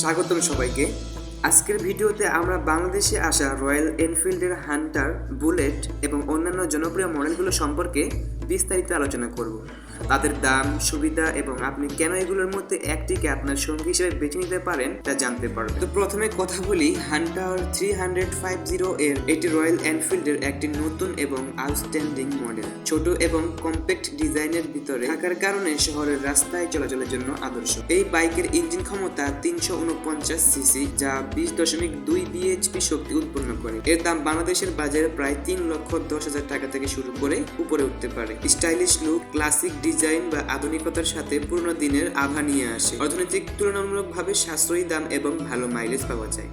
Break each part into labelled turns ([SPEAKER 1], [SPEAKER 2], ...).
[SPEAKER 1] স্বাগতম সবাইকে। আজকের ভিডিওতে আমরা বাংলাদেশে আসা রয়্যাল এনফিল্ডের হান্টার, বুলেট এবং অন্যান্য জনপ্রিয় মডেলগুলো সম্পর্কে বিস্তারিত আলোচনা করব। তাদের দাম, সুবিধা এবং আপনি কেন এগুলোর মধ্যে একটিকে আপনার সঙ্গী হিসেবে বেছে নিতে পারেন তা জানতে পারবেন। তো প্রথমে কথা বলি Hunter three hundred five zero এর এটি রয়্যাল এনফিল্ডের একটি নতুন এবং আউটস্ট্যান্ডিং মডেল। ছোট এবং কম্প্যাক্ট ডিজাইনের ভিতরে থাকার কারণে শহরের রাস্তায় চলাচলের জন্য আদর্শ। এই বাইকের ইঞ্জিন ক্ষমতা তিনশো উনপঞ্চাশ সিসি, যা বিশ দশমিক দুই বিএইচপি শক্তি উৎপন্ন করে। এর দাম বাংলাদেশের বাজারে প্রায় তিন লক্ষ দশ হাজার টাকা থেকে শুরু করে উপরে উঠতে পারে। স্টাইলিশ লুক, ক্লাসিক ডিজাইন বা আধুনিকতার সাথে পুরনো দিনের আভা নিয়ে আসে। অর্থনৈতিক তুলনামূলকভাবে সাশ্রয়ী দাম এবং ভালো মাইলেজ পাওয়া যায়।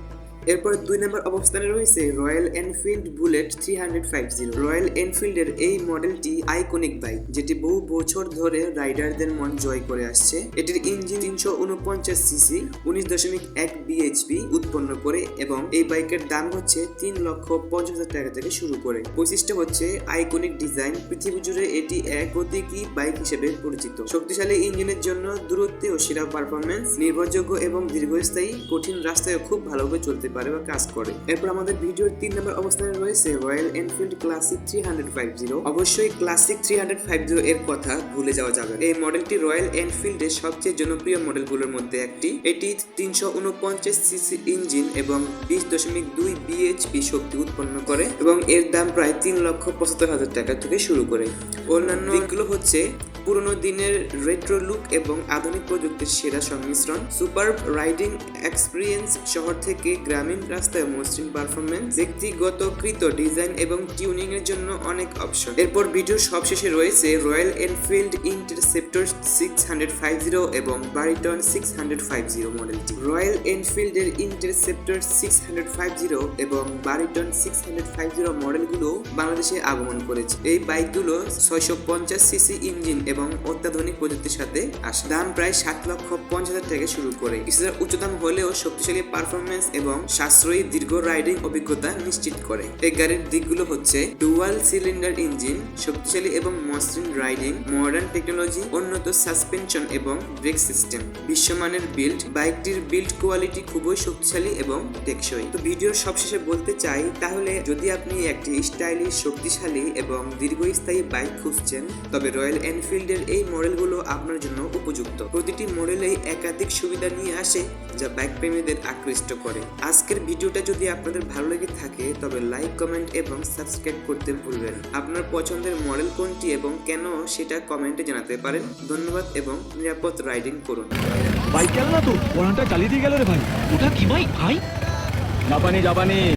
[SPEAKER 1] এরপর দুই নম্বর অবস্থানে রয়েছে Royal Enfield Bullet three hundred five zero Royal এনফিল্ডের এই মডেলটি আইকনিক বাইক যেটি বহু বছর ধরে রাইডারদের মন জয় করে আসছে। এটির ইঞ্জিন তিনশো উনপঞ্চাশ সিসি উনিশ দশমিক এক বিএইচপি উৎপন্ন করে এবং এই বাইকের দাম হচ্ছে তিন লক্ষ পঞ্চাশ হাজার টাকা থেকে শুরু করে। বৈশিষ্ট্য হচ্ছে আইকনিক ডিজাইন পৃথিবী জুড়ে এটি এক প্রতীকী বাইক হিসেবে পরিচিত। শক্তিশালী ইঞ্জিনের জন্য দূরত্বে ও সেরা পারফরমেন্স নির্ভরযোগ্য এবং দীর্ঘস্থায়ী, কঠিন রাস্তায় খুব ভালোভাবে চলতে পারে বা কাজ করে। এরপর আমাদের ভিডিওর তিন নম্বর অবস্থানে রয়েছে Royal Enfield Classic three hundred five zero অবশ্যই Classic three hundred five zero এর কথা ভুলে যাওয়া যাবে এই মডেলটি রয়্যাল এনফিল্ডের সবচেয়ে জনপ্রিয় মডেলগুলোর মধ্যে একটি। এটি তিনশো উনপঞ্চাশ সিসি ইঞ্জিন এবং বিশ দশমিক দুই বিএইচপি শক্তি উৎপন্ন করে এবং এর দাম প্রায় তিন লক্ষ পঁচাত্তর হাজার টাকা থেকে শুরু করে। অন্যান্য হচ্ছে পুরনো দিনের রেট্রো লুক এবং আধুনিক প্রযুক্তির সেরা সংমিশ্রণ। সুপার রাইডিং এক্সপিরিয়েন্স শহর থেকে গ্রামীণ রাস্তায় মসৃণ পারফরমেন্স ব্যক্তিগত কৃত ডিজাইন এবং টিউনিং এর জন্য অনেক অপশন এরপর ভিডিওর সবশেষে রয়েছে Royal Enfield Interceptor six hundred five zero এবং baritone six hundred five zero মডেলটি Royal এনফিল্ডের Interceptor six hundred five zero এবং baritone six hundred five zero মডেলগুলো বাংলাদেশে আগমন করেছে। এই বাইকগুলো ছয়শো পঞ্চাশ সিসি ইঞ্জিন এবং অত্যাধুনিক প্রযুক্তির সাথে আসে। দাম প্রায় সাত লক্ষ পঞ্চাশ হাজার থেকে শুরু করে। কিছুটা উচ্চ দাম হলেও শক্তিশালী পারফরমেন্স এবং সাশ্রয়ী দীর্ঘ রাইডিং অভিজ্ঞতা নিশ্চিত করে। এই গাড়ির দিকগুলো হচ্ছে ডুয়াল সিলিন্ডার ইঞ্জিন শক্তিশালী এবং মসৃণ রাইডিং মডার্ন টেকনোলজি উন্নত সাসপেনশন এবং ব্রেক সিস্টেম বিশ্বমানের বিল্ড বাইকটির বিল্ড কোয়ালিটি খুবই শক্তিশালী এবং টেকসই। তো ভিডিওর সবশেষে বলতে চাই, তাহলে যদি আপনি একটি স্টাইলিশ শক্তিশালী এবং দীর্ঘস্থায়ী বাইক খুঁজছেন, তবে রয়্যাল এনফিল্ডের এই মডেলগুলো আপনার জন্য উপযুক্ত। প্রতিটি মডেলেই একাধিক সুবিধা নিয়ে আসে যা বাইক প্রেমীদের আকৃষ্ট করে। আজকের ভিডিওটা যদি আপনাদের ভালো লেগে থাকে তবে লাইক কমেন্ট এবং সাবস্ক্রাইব করতে ভুলবেন আপনার পছন্দের মডেল কোনটি এবং কেন সেটা কমেন্টে জানাতে পারেন। ধন্যবাদ এবং নিরাপদ রাইডিং করুন।
[SPEAKER 2] বাইক গেল না তো চালিয়ে দিয়ে গেল রে ভাই।
[SPEAKER 3] ওটা কি বাইক ভাই?
[SPEAKER 2] জাপানি জাপানি।